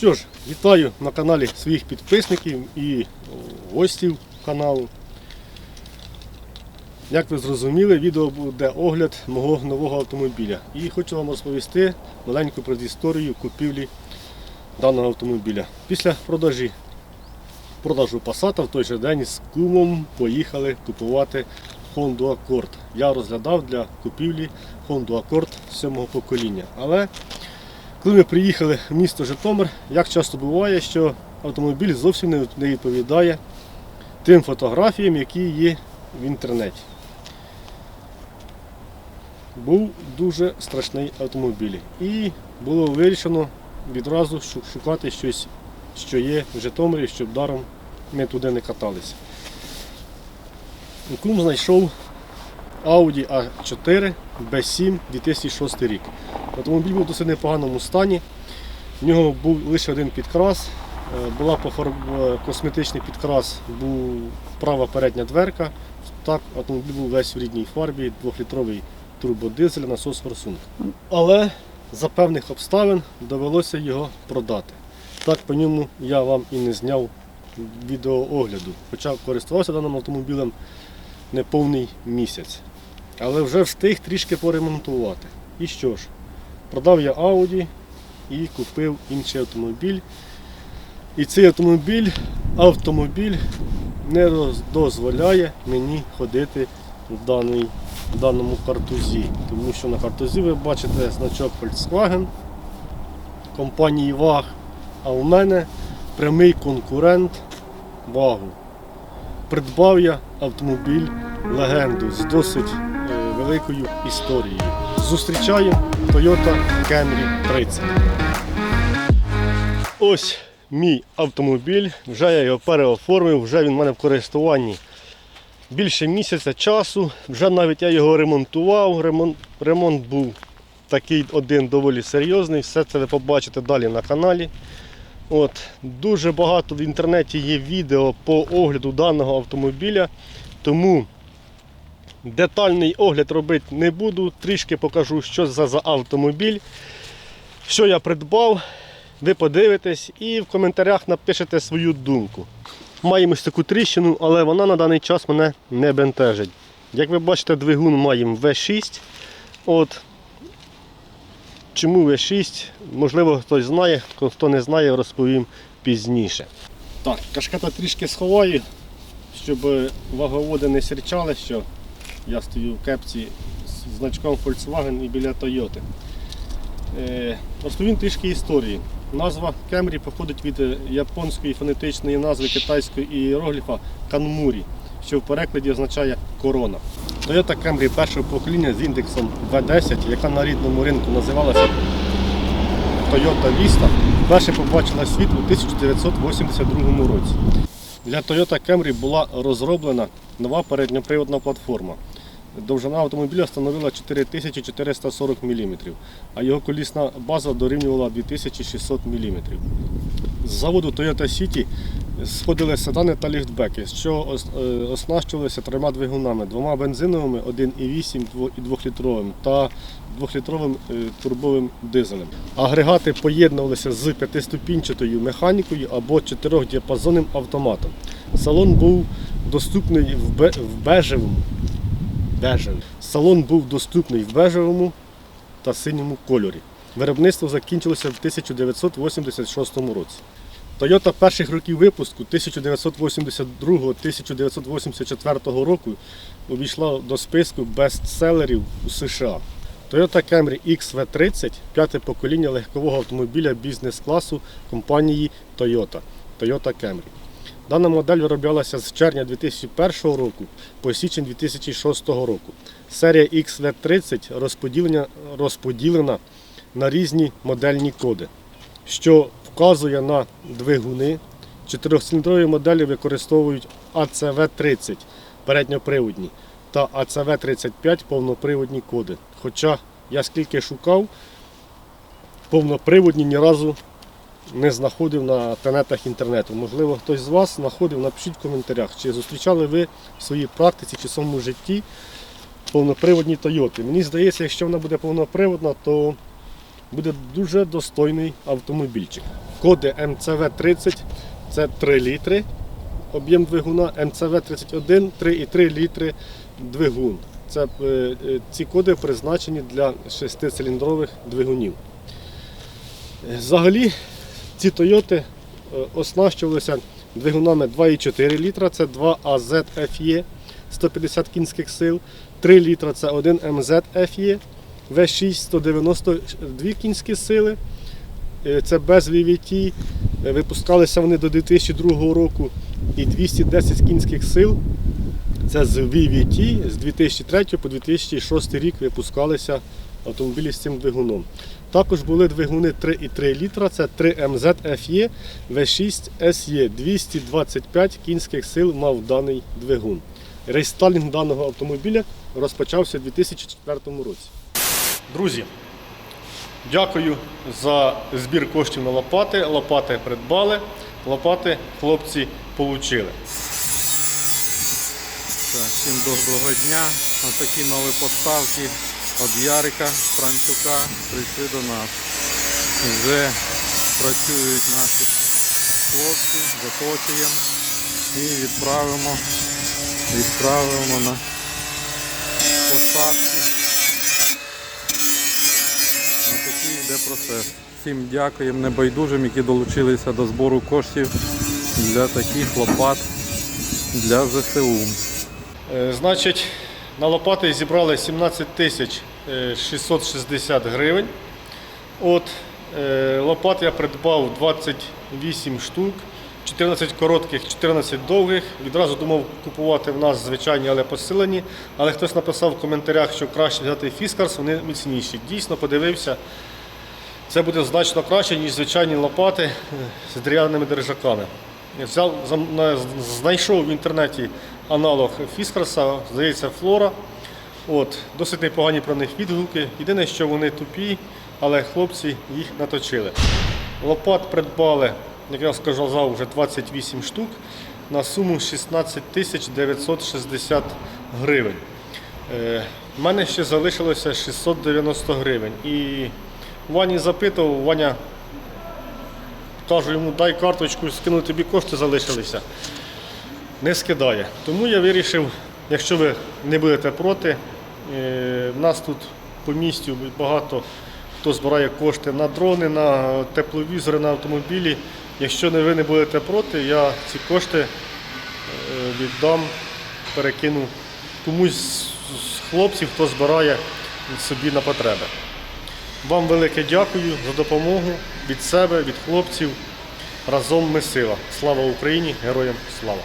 що ж, вітаю на каналі своїх підписників і гостів каналу. Як ви зрозуміли, відео буде огляд мого нового автомобіля. І хочу вам розповісти маленьку предісторію купівлі даного автомобіля. Після продажі продажу Passat в той же день з кумом поїхали купувати Honda Accord. Я розглядав для купівлі Honda Accord сьомого покоління. Але коли ми приїхали в місто Житомир, як часто буває, що автомобіль зовсім не- відповідає тим фотографіям, які є в інтернеті. Був дуже страшний автомобіль. І було вирішено відразу шукати щось, що є в Житомирі, щоб даром ми туди не каталися. Кум знайшов Audi A4 B7 2006 рік. Автомобіль був в досить непоганому стані. В нього був лише один підкрас, е, була е, косметичний підкрас, був права передня дверка. Так, автомобіль був весь в рідній фарбі, 2-літровий турбодизель, насос форсунка. Але за певних обставин довелося його продати. Так по ньому я вам і не зняв відеоогляду, хоча користувався даним автомобілем неповний місяць. Але вже встиг трішки поремонтувати. І що ж, продав я Audi і купив інший автомобіль. І цей автомобіль, автомобіль не дозволяє мені ходити в, даний, в даному картузі. Тому що на картузі ви бачите значок Volkswagen компанії VAG, а у мене прямий конкурент вагу. Придбав я автомобіль легенду з досить великою історією. Зустрічаю Toyota Camry 30. Ось мій автомобіль. Вже я його переоформив, вже він в мене в користуванні більше місяця часу. Вже навіть я його ремонтував. Ремонт, ремонт був такий один доволі серйозний. Все це ви побачите далі на каналі. От, дуже багато в інтернеті є відео по огляду даного автомобіля, тому детальний огляд робити не буду. Трішки покажу, що це за автомобіль, що я придбав. Ви подивитесь і в коментарях напишете свою думку. Маємо ось таку тріщину, але вона на даний час мене не бентежить. Як ви бачите, двигун маємо V6. От, Чому V6? Можливо, хтось знає, хто не знає, розповім пізніше. Так, кашкета трішки сховаю, щоб ваговоди не сірчали, що я стою в кепці з значком Volkswagen і біля Toyota. Е, розповім трішки історії. Назва Camry походить від е, японської фонетичної назви китайського іерогліфа Канмурі, що в перекладі означає корона. Toyota Camry першого покоління з індексом V10, яка на рідному ринку називалася Toyota Vista, вперше побачила світ у 1982 році. Для Toyota Camry була розроблена нова передньоприводна платформа. Довжина автомобіля становила 4440 мм, а його колісна база дорівнювала 2600 мм. З заводу Toyota City сходили седани та ліфтбеки, що е, оснащувалися трьома двигунами, двома бензиновими 1,8 і 2-літровим та 2-літровим е, турбовим дизелем. Агрегати поєднувалися з п'ятиступінчатою механікою або 4-діапазонним автоматом. Салон був доступний в бе- в бежевому. бежевий. Салон був доступний в бежевому та синьому кольорі. Виробництво закінчилося в 1986 році. Toyota перших років випуску 1982-1984 року увійшла до списку бестселерів у США. Toyota Camry XV30 п'яте покоління легкового автомобіля бізнес-класу компанії Toyota Toyota Camry. Дана модель вироблялася з червня 2001 року по січень 2006 року. Серія XV30 розподілена, розподілена на різні модельні коди, що вказує на двигуни. Чотирьохциліндрові моделі використовують ACV30 передньоприводні та ACV35 повноприводні коди. Хоча я скільки шукав, повноприводні ні разу не знаходив на тенетах інтернету. Можливо, хтось з вас знаходив, напишіть в коментарях, чи зустрічали ви в своїй практиці чи в своєму житті повноприводні Тойоти. Мені здається, якщо вона буде повноприводна, то буде дуже достойний автомобільчик. Коди МЦВ-30 це 3 літри об'єм двигуна, МЦВ-31 3,3 літри двигун. Це, е, е, ці коди призначені для 6-циліндрових двигунів. Е, Взагалі, ці Тойоти е, оснащувалися двигунами 2,4 літра, це 2 AZ FE 150 кінських сил, 3 літра це 1 MZ FE V6 192 кінські сили. Е, Це без VVT. Е, Випускалися вони до 2002 року і 210 кінських сил. Це з VVT з 2003 по 2006 рік випускалися автомобілі з цим двигуном. Також були двигуни 3,3 літра, це 3 MZ FE V6 SE 225 кінських сил мав даний двигун. Рейстайлінг даного автомобіля розпочався у 2004 році. Друзі, дякую за збір коштів на лопати. Лопати придбали, лопати хлопці отримали. Так, всім доброго дня. Отакі нові поставки від Ярика Франчука прийшли до нас. Вже працюють наші хлопці, заточуємо і відправимо, відправимо на посадки. Отакий йде процес. Всім дякуємо небайдужим, які долучилися до збору коштів для таких лопат для ЗСУ. Е, Значить, на лопати зібрали 17 тисяч 660 гривень. От, е, лопат я придбав 28 штук, 14 коротких, 14 довгих. Відразу думав купувати в нас звичайні, але посилені. Але хтось написав в коментарях, що краще взяти фіскарс, вони міцніші. Дійсно подивився. Це буде значно краще, ніж звичайні лопати е, з дерев'яними держаками. Взяв, знайшов в інтернеті аналог Фіскарса, здається, Флора. От, досить непогані про них відгуки. Єдине, що вони тупі, але хлопці їх наточили. Лопат придбали, як я сказав, вже 28 штук на суму 16 тисяч 960 гривень. Е, У мене ще залишилося 690 гривень. І Вані запитував, Ваня кажу йому, дай карточку, скину тобі кошти залишилися. Не скидає. Тому я вирішив, якщо ви не будете проти, е, в нас тут по місту багато хто збирає кошти на дрони, на тепловізори, на автомобілі. Якщо ви не будете проти, я ці кошти е, віддам, перекину комусь з хлопців, хто збирає собі на потреби. Вам велике дякую за допомогу від себе, від хлопців. Разом ми сила. Слава Україні! Героям слава!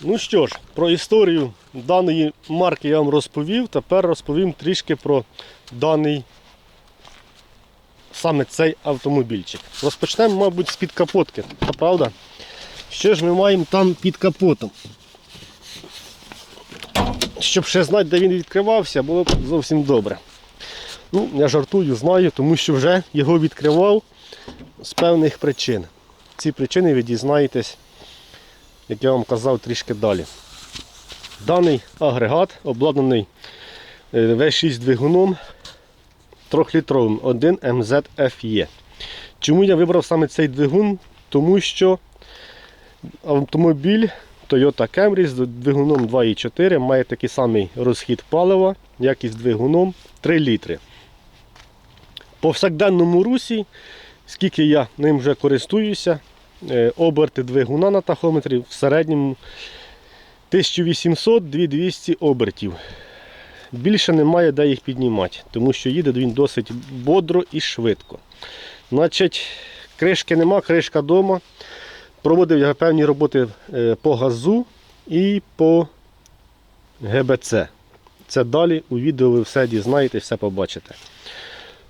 Ну що ж, про історію даної марки я вам розповів. Тепер розповім трішки про даний саме цей автомобільчик. Розпочнемо, мабуть, з під капотки. Правда? Що ж ми маємо там під капотом? Щоб ще знати, де він відкривався, було б зовсім добре. Ну, я жартую, знаю, тому що вже його відкривав з певних причин. Ці причини ви дізнаєтесь, як я вам казав, трішки далі. Даний агрегат обладнаний е, V6 двигуном 3-літровим 1 MZFE. Чому я вибрав саме цей двигун? Тому що автомобіль Toyota Camry з двигуном 2,4 має такий самий розхід палива, як і з двигуном 3 літри. По повсякденному русі, скільки я ним вже користуюся, е, оберти двигуна на тахометрі в середньому 1800-2200 обертів. Більше немає де їх піднімати, тому що їде він досить бодро і швидко. Значить, кришки нема, кришка вдома. Проводив я певні роботи е, по газу і по ГБЦ. Це далі у відео ви все дізнаєтесь, все побачите.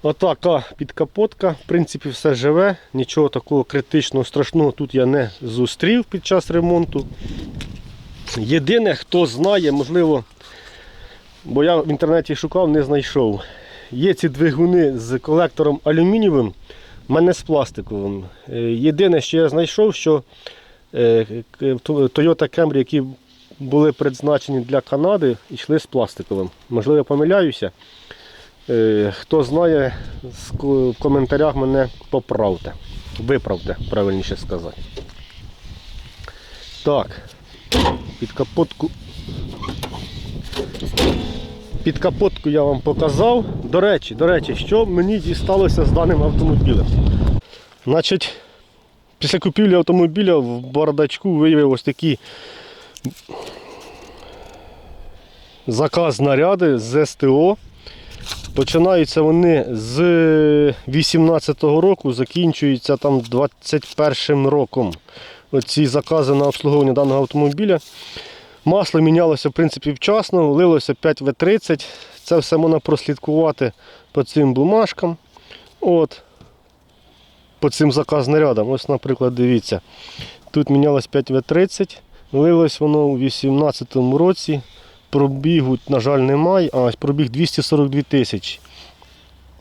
Отака підкапотка, в принципі, все живе, нічого такого критичного, страшного тут я не зустрів під час ремонту. Єдине, хто знає, можливо, бо я в інтернеті шукав, не знайшов. Є ці двигуни з колектором алюмінієвим, в мене з пластиковим. Е, Єдине, що я знайшов, що е, Toyota Camry, які були призначені для Канади, йшли з пластиковим. Можливо, я помиляюся. Е, Хто знає, в коментарях мене поправте. Виправте, правильніше сказати. Так, під капотку. Під капотку я вам показав. До речі, до речі, що мені дісталося з даним автомобілем. Значить, після купівлі автомобіля в бардачку виявив ось такі заказ наряди з СТО. Починаються вони з 18-го року, закінчуються там 21 роком. Оці закази на обслуговування даного автомобіля. Масло мінялося в принципі вчасно, лилося 5В30. Це все можна прослідкувати по цим бумажкам. От. По цим заказ нарядам. Ось, наприклад, дивіться. Тут мінялось 5В30, лилось воно у 2018 році. Пробігу, на жаль, немає. А пробіг 242 тисячі.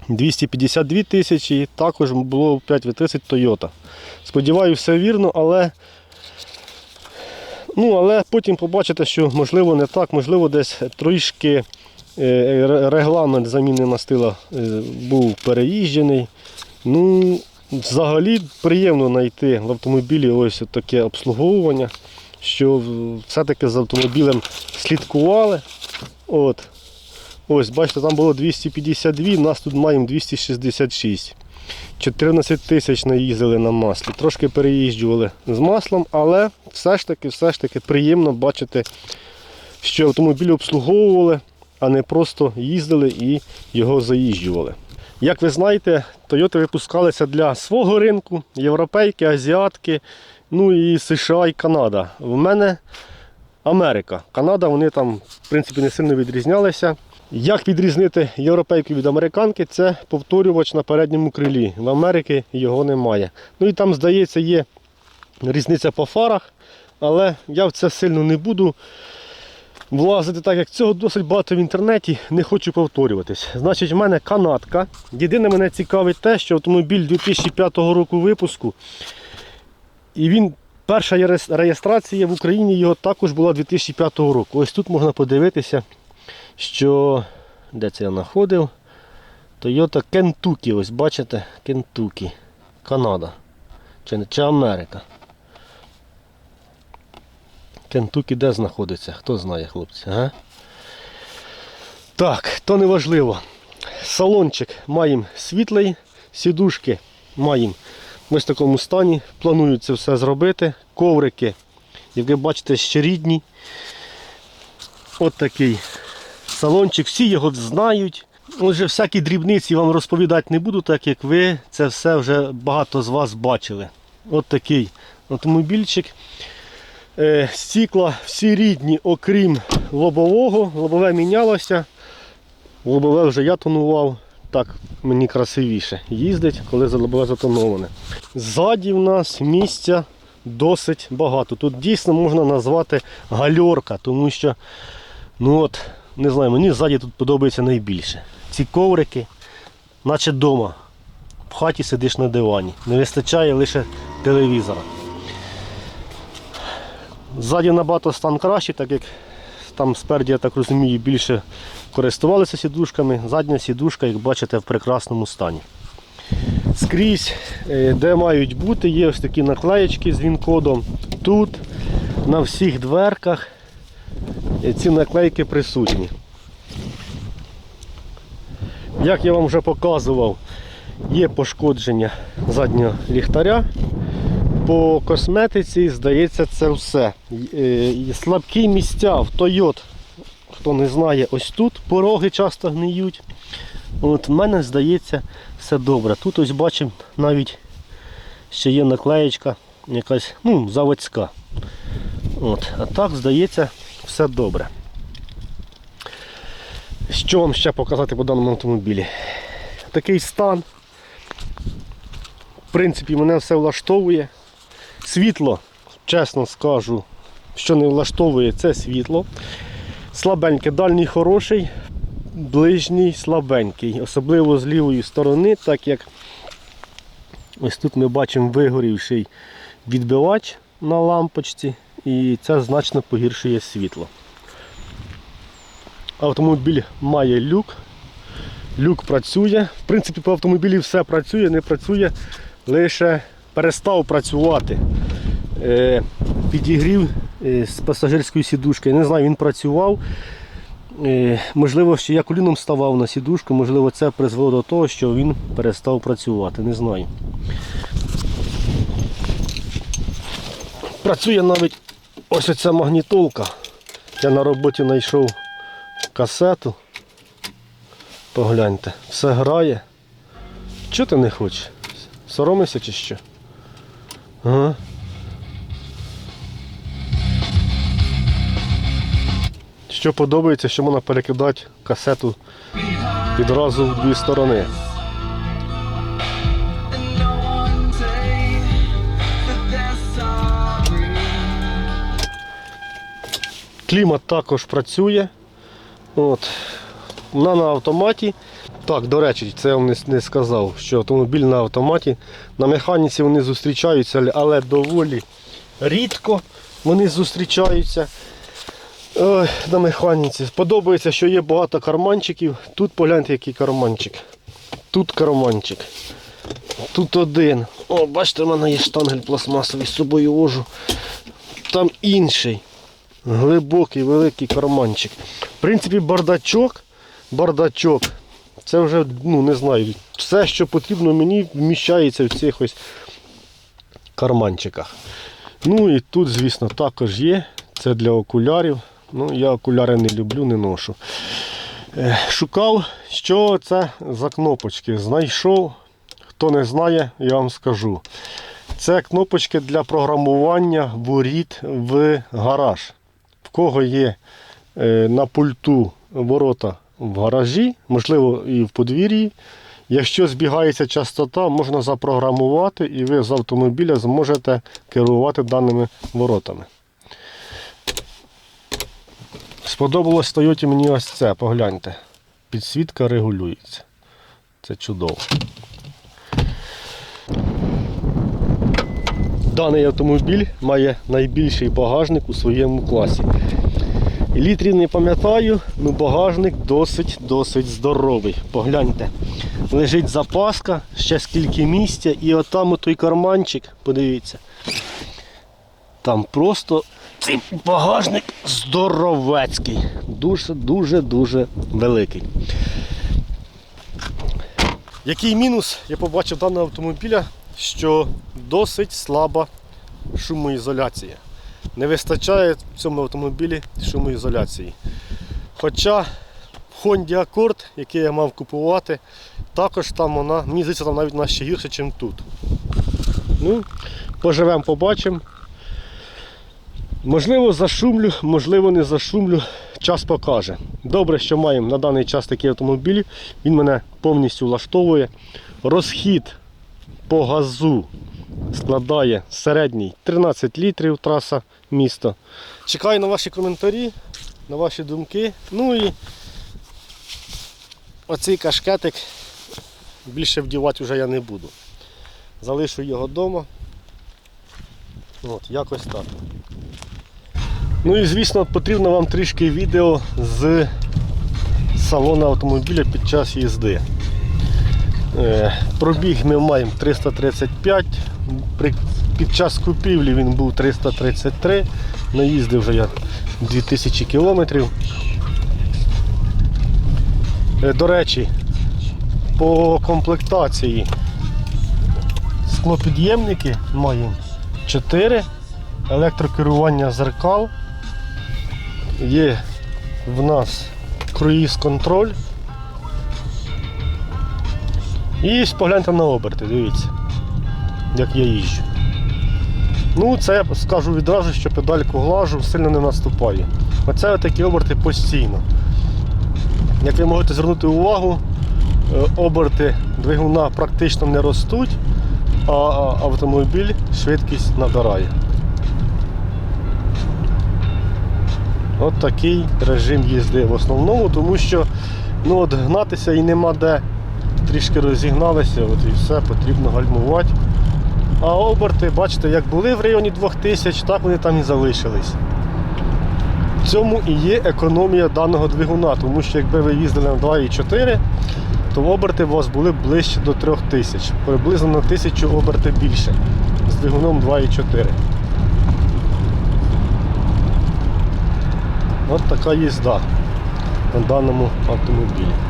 252 тисячі також було 5В30 Toyota. Сподіваюся, все вірно, але Ну, але потім побачите, що можливо не так, можливо, десь трішки е, регламент заміни мастила е, був переїжджений. Ну, взагалі приємно знайти в автомобілі ось таке обслуговування, що все-таки з автомобілем слідкували. От. Ось, бачите, там було 252, нас тут маємо 266. 14 тисяч наїздили на маслі. Трошки переїжджували з маслом, але все ж таки, все ж таки приємно бачити, що автомобіль обслуговували, а не просто їздили і його заїжджували. Як ви знаєте, Toyota випускалися для свого ринку, європейки, азіатки, ну і США і Канада. В мене Америка. Канада, вони там, в принципі, не сильно відрізнялися. Як відрізнити європейку від американки, це повторювач на передньому крилі. В Америки його немає. Ну і там, здається, є різниця по фарах, але я в це сильно не буду влазити, так як цього досить багато в інтернеті, не хочу повторюватись. Значить, в мене канатка. Єдине мене цікавить те, що автомобіль 2005 року випуску. І він, перша реєстрація в Україні його також була 2005 року. Ось тут можна подивитися що де це я знаходив? Toyota Kentucky, ось бачите, Kentucky, Канада. Чи, чи Америка. Kentucky де знаходиться? Хто знає, хлопці? Ага. Так, то не важливо. Салончик маємо світлий, сідушки маємо ось в такому стані. Планую це все зробити. Коврики, як ви бачите, ще рідні. От такий салончик, всі його знають. Отже, всякі дрібниці вам розповідати не буду, так як ви це все вже багато з вас бачили. От такий автомобільчик. Е, стікла всі рідні, окрім лобового. Лобове мінялося. Лобове вже я тонував. Так мені красивіше їздить, коли лобове затоноване. Ззаді в нас місця досить багато. Тут дійсно можна назвати гальорка, тому що Ну от, не знаю, мені ззаді тут подобається найбільше. Ці коврики, наче вдома. В хаті сидиш на дивані. Не вистачає лише телевізора. Ззаді набагато стан кращий, так як там спереді, я так розумію, більше користувалися сідушками. Задня сідушка, як бачите, в прекрасному стані. Скрізь, е, де мають бути, є ось такі наклеєчки з він-кодом. Тут, на всіх дверках ці наклейки присутні. Як я вам вже показував, є пошкодження заднього ліхтаря. По косметиці, здається, це все. Е, Слабкі місця в Toyota, хто не знає, ось тут пороги часто гниють. От в мене здається все добре. Тут ось бачимо навіть ще є наклеєчка якась ну, заводська. От. А так, здається, все добре. Що вам ще показати по даному автомобілі? Такий стан. В принципі, мене все влаштовує. Світло, чесно скажу, що не влаштовує, це світло. Слабеньке, дальній хороший, ближній слабенький, особливо з лівої сторони, так як ось тут ми бачимо вигорівший відбивач на лампочці і це значно погіршує світло. Автомобіль має люк, люк працює. В принципі, по автомобілі все працює, не працює, лише перестав працювати. Е, підігрів е, з пасажирської сідушки. Я не знаю, він працював. Е, можливо, що я коліном ставав на сідушку, можливо, це призвело до того, що він перестав працювати. Не знаю. Працює навіть ось оця магнітолка. Я на роботі знайшов касету. Погляньте, все грає. Чого ти не хочеш? Соромишся чи що? Ага. Що подобається, що можна перекидати касету відразу в дві сторони. Клімат також працює. От. Вона на автоматі. Так, до речі, це я вам не, сказав, що автомобіль на автоматі. На механіці вони зустрічаються, але доволі рідко вони зустрічаються. Ой, на механіці. Подобається, що є багато карманчиків. Тут погляньте, який карманчик. Тут карманчик. Тут один. О, бачите, в мене є штангель пластмасовий з собою вожу. Там інший. Глибокий, великий карманчик. В принципі, бардачок, бардачок. Це вже, ну не знаю, все, що потрібно мені, вміщається в цих ось карманчиках. Ну і тут, звісно, також є. Це для окулярів. Ну, я окуляри не люблю, не ношу. Е, Шукав, що це за кнопочки. Знайшов. Хто не знає, я вам скажу. Це кнопочки для програмування воріт в гараж. Кого є е, на пульту ворота в гаражі, можливо, і в подвір'ї. Якщо збігається частота, можна запрограмувати і ви з автомобіля зможете керувати даними воротами. Сподобалось Toyota мені ось це, погляньте. Підсвітка регулюється. Це чудово. Даний автомобіль має найбільший багажник у своєму класі. Літрів не пам'ятаю, але багажник досить-досить здоровий. Погляньте, лежить запаска, ще скільки місця, і отам той карманчик, подивіться. Там просто цей багажник здоровецький. Дуже-дуже-дуже великий. Який мінус я побачив даного автомобіля, що досить слаба шумоізоляція. Не вистачає в цьому автомобілі шумоізоляції. Хоча в Honda Accord, який я мав купувати, також там вона, мені здається, там навіть вона ще гірше, ніж тут. Ну, поживемо, побачимо. Можливо, зашумлю, можливо, не зашумлю. Час покаже. Добре, що маємо на даний час такий автомобіль. Він мене повністю влаштовує. Розхід по газу складає середній 13 літрів траса місто. Чекаю на ваші коментарі, на ваші думки. Ну і оцей кашкетик більше вдівати вже я не буду. Залишу його вдома. От, якось так. Ну і звісно, потрібно вам трішки відео з салону автомобіля під час їзди. Е, Пробіг ми маємо 335. Під час купівлі він був 333. Наїздив вже я 2000 кілометрів. Е, До речі, по комплектації склопідємники маємо 4, електрокерування зеркал. Є в нас круїз контроль. І погляньте на оберти, дивіться, як я їжджу. Ну, це я скажу відразу, що педальку глажу, сильно не наступаю. Оце такі оберти постійно. Як ви можете звернути увагу, е, оберти двигуна практично не ростуть, а автомобіль швидкість набирає. От такий режим їзди в основному, тому що ну, от гнатися і нема де. Трішки розігналися, от і все, потрібно гальмувати. А оберти, бачите, як були в районі 2000, так вони там і залишились. В цьому і є економія даного двигуна, тому що якби ви їздили на 2,4, то оберти у вас були ближче до 3000, приблизно на 1000 оберти більше з двигуном 2,4. От така їзда на даному автомобілі.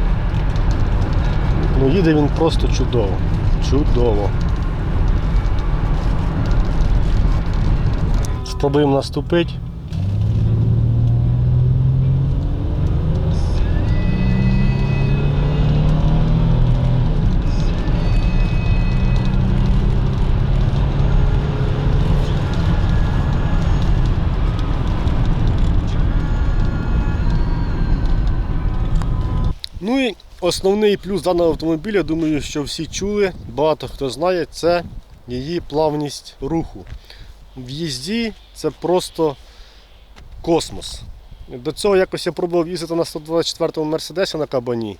Ну їде він просто чудово. Чудово. Спробуємо наступити. Основний плюс даного автомобіля, думаю, що всі чули, багато хто знає, це її плавність руху. В їзді це просто космос. До цього якось я пробував їздити на 124-му Мерседесі на кабані.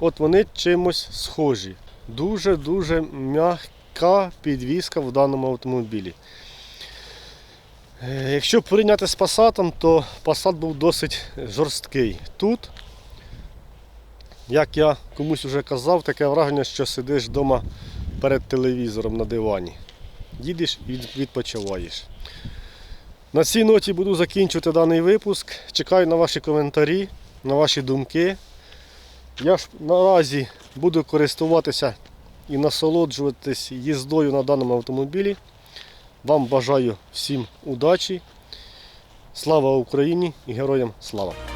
От вони чимось схожі. Дуже-дуже м'яка підвізка в даному автомобілі. Е, Якщо порівняти з Passat, то Passat був досить жорсткий. Тут як я комусь вже казав, таке враження, що сидиш вдома перед телевізором на дивані. Їдеш і відпочиваєш. На цій ноті буду закінчувати даний випуск. Чекаю на ваші коментарі, на ваші думки. Я ж наразі буду користуватися і насолоджуватись їздою на даному автомобілі. Вам бажаю всім удачі. Слава Україні і героям слава!